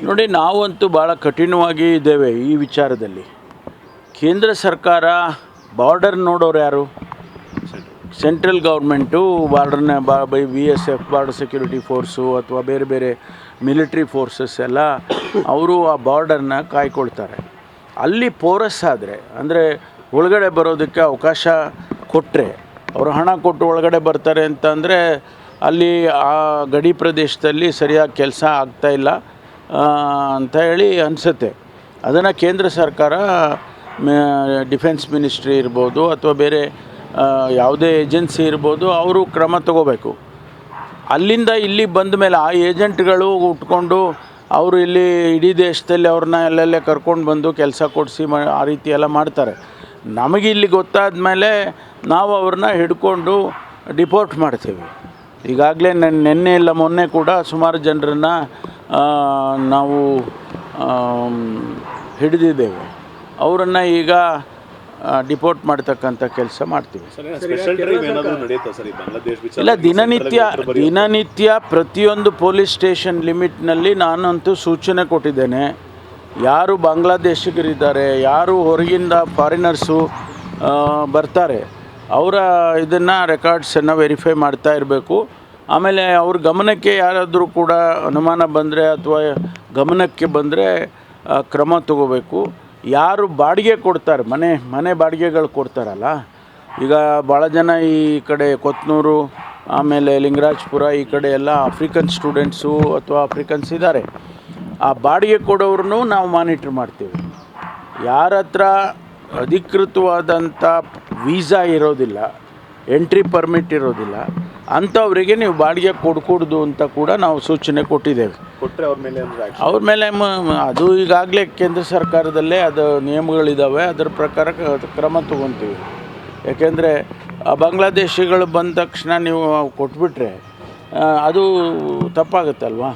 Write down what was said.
ನೋಡಿ, ನಾವಂತೂ ಭಾಳ ಕಠಿಣವಾಗಿ ಇದ್ದೇವೆ ಈ ವಿಚಾರದಲ್ಲಿ. ಕೇಂದ್ರ ಸರ್ಕಾರ ಬಾರ್ಡರ್ ನೋಡೋರು ಯಾರು? ಸೆಂಟ್ರಲ್ ಗೌರ್ಮೆಂಟು ಬಾರ್ಡರ್ನ ಬಾ by B S F border security force ಅಥವಾ ಬೇರೆ ಬೇರೆ ಮಿಲಿಟ್ರಿ ಫೋರ್ಸಸ್ ಎಲ್ಲ ಅವರು ಆ ಬಾರ್ಡರ್ನ ಕಾಯ್ಕೊಳ್ತಾರೆ. ಅಲ್ಲಿ ಪೋರಸ್ ಆದರೆ, ಅಂದರೆ ಒಳಗಡೆ ಬರೋದಕ್ಕೆ ಅವಕಾಶ ಕೊಟ್ಟರೆ ಅವರು ಹಣ ಕೊಟ್ಟು ಒಳಗಡೆ ಬರ್ತಾರೆ ಅಂತಂದರೆ ಅಲ್ಲಿ ಆ ಗಡಿ ಪ್ರದೇಶದಲ್ಲಿ ಸರಿಯಾಗಿ ಕೆಲಸ ಆಗ್ತಾಯಿಲ್ಲ ಅಂತ ಹೇಳಿ ಅನಿಸುತ್ತೆ. ಅದನ್ನು ಕೇಂದ್ರ ಸರ್ಕಾರ ಡಿಫೆನ್ಸ್ ಮಿನಿಸ್ಟ್ರಿ ಇರ್ಬೋದು ಅಥವಾ ಬೇರೆ ಯಾವುದೇ ಏಜೆನ್ಸಿ ಇರ್ಬೋದು ಅವರು ಕ್ರಮ ತಗೋಬೇಕು. ಅಲ್ಲಿಂದ ಇಲ್ಲಿ ಬಂದ ಮೇಲೆ ಆ ಏಜೆಂಟ್ಗಳು ಉಟ್ಕೊಂಡು ಅವರು ಇಲ್ಲಿ ಇಡೀ ದೇಶದಲ್ಲಿ ಅವ್ರನ್ನ ಎಲ್ಲೆಲ್ಲೇ ಕರ್ಕೊಂಡು ಬಂದು ಕೆಲಸ ಕೊಡಿಸಿ ಮಾ, ಆ ರೀತಿ ಎಲ್ಲ ಮಾಡ್ತಾರೆ. ನಮಗೆ ಇಲ್ಲಿ ಗೊತ್ತಾದ ಮೇಲೆ ನಾವು ಅವ್ರನ್ನ ಹಿಡ್ಕೊಂಡು ಡಿಪೋರ್ಟ್ ಮಾಡ್ತೀವಿ. ಈಗಾಗಲೇ ನೆನ್ನೆ ಇಲ್ಲ, ಮೊನ್ನೆ ಕೂಡ ಸುಮಾರು ಜನರನ್ನು ನಾವು ಹಿಡಿದಿದ್ದೇವೆ. ಅವರನ್ನು ಈಗ ಡಿಪೋರ್ಟ್ ಮಾಡ್ತಕ್ಕಂಥ ಕೆಲಸ ಮಾಡ್ತೀವಿ. ಸ್ಪೆಷಲ್ ಡ್ರೈವ್ ಏನಾದರೂ ನಡೆಯುತ್ತಾ ಸರ್ ಈ ವಿಚಾರ ಇಲ್ಲ ದಿನನಿತ್ಯ ದಿನನಿತ್ಯ ಪ್ರತಿಯೊಂದು ಪೊಲೀಸ್ ಸ್ಟೇಷನ್ ಲಿಮಿಟ್ನಲ್ಲಿ ನಾನಂತೂ ಸೂಚನೆ ಕೊಟ್ಟಿದ್ದೇನೆ. ಯಾರು ಬಾಂಗ್ಲಾದೇಶಿಗರಿದ್ದಾರೆ ಯಾರು ಹೊರಗಿಂದ ಫಾರಿನರ್ಸು ಬರ್ತಾರೆ ಅವರ ಇದನ್ನು ರೆಕಾರ್ಡ್ಸನ್ನು ವೆರಿಫೈ ಮಾಡ್ತಾ ಇರಬೇಕು. ಆಮೇಲೆ ಅವ್ರ ಗಮನಕ್ಕೆ ಯಾರಾದರೂ ಕೂಡ ಅನುಮಾನ ಬಂದರೆ ಅಥವಾ ಗಮನಕ್ಕೆ ಬಂದರೆ ಕ್ರಮ ತಗೋಬೇಕು. ಯಾರು ಬಾಡಿಗೆ ಕೊಡ್ತಾರೆ, ಮನೆ ಮನೆ ಬಾಡಿಗೆಗಳು ಕೊಡ್ತಾರಲ್ಲ, ಈಗ ಭಾಳ ಜನ ಈ ಕಡೆ ಕೊತ್ನೂರು, ಆಮೇಲೆ ಲಿಂಗರಾಜ್ಪುರ ಈ ಕಡೆ ಎಲ್ಲ ಆಫ್ರಿಕನ್ ಸ್ಟೂಡೆಂಟ್ಸು ಅಥವಾ ಆಫ್ರಿಕನ್ಸ್ ಇದ್ದಾರೆ. ಆ ಬಾಡಿಗೆ ಕೊಡೋರನ್ನು ನಾವು ಮಾನಿಟ್ರ್ ಮಾಡ್ತೀವಿ. ಯಾರ ಹತ್ರ ಅಧಿಕೃತವಾದಂಥ ವೀಸಾ ಇರೋದಿಲ್ಲ ಎಂಟ್ರಿ ಪರ್ಮಿಟ್ ಇರೋದಿಲ್ಲ. ಅಂಥವರಿಗೆ ನೀವು ಬಾಡಿಗೆ ಕೊಡ್ಕೂಡ್ದು ಅಂತ ಕೂಡ ನಾವು ಸೂಚನೆ ಕೊಟ್ಟಿದ್ದೇವೆ. ಕೊಟ್ಟರೆ ಅವ್ರ ಮೇಲೆ? ಅವ್ರ ಮೇಲೆ ಮ- ಅದು ಈಗಾಗಲೇ ಕೇಂದ್ರ ಸರ್ಕಾರದಲ್ಲೇ ಅದು ನಿಯಮಗಳಿದ್ದಾವೆ ಅದರ ಪ್ರಕಾರ ಕ- ಕ್ರಮ ತಗೊತೀವಿ. ಯಾಕೆಂದರೆ ಬಾಂಗ್ಲಾದೇಶಿಗಳು ಬಂದ ತಕ್ಷಣ ನೀವು ಕೊಟ್ಬಿಟ್ರೆ ಆ, ಅದು ತಪ್ಪಾಗುತ್ತಲ್ವಾ?